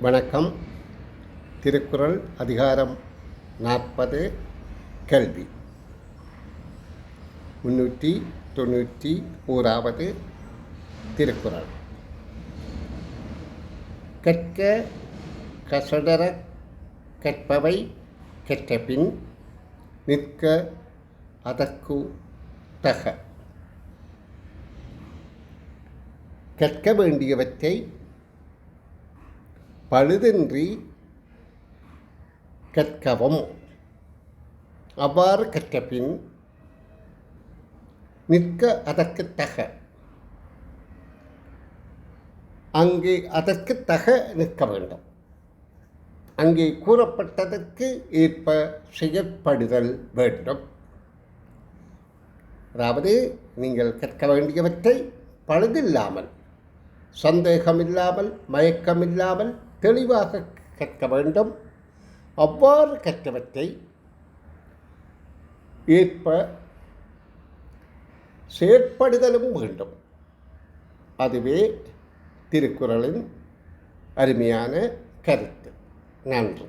வணக்கம். திருக்குறள் அதிகாரம் நாற்பது கல்வி முன்னூற்றி தொண்ணூற்றி ஓராவது திருக்குறள். கற்க கசடர கற்பவை கற்றபின் நிற்க அதற்கு தக. கற்க வேண்டியவற்றை பழுதின்றி கற்கவும். அவ்வாறு கற்றபின் நிற்க அதற்கு தக. அங்கே அதற்கு தக நிற்க வேண்டும். அங்கே கூறப்பட்டதற்கு ஏற்ப செயற்படுதல் வேண்டும். அதாவது நீங்கள் கற்க வேண்டியவற்றை பழுதில்லாமல் சந்தேகமில்லாமல் மயக்கமில்லாமல் தெளிவாக கற்க வேண்டும். அவ்வாறு கற்றவற்றை ஏற்ப செயற்படுதலும் வேண்டும். அதுவே திருக்குறளின் அருமையான கருத்து. நன்றி.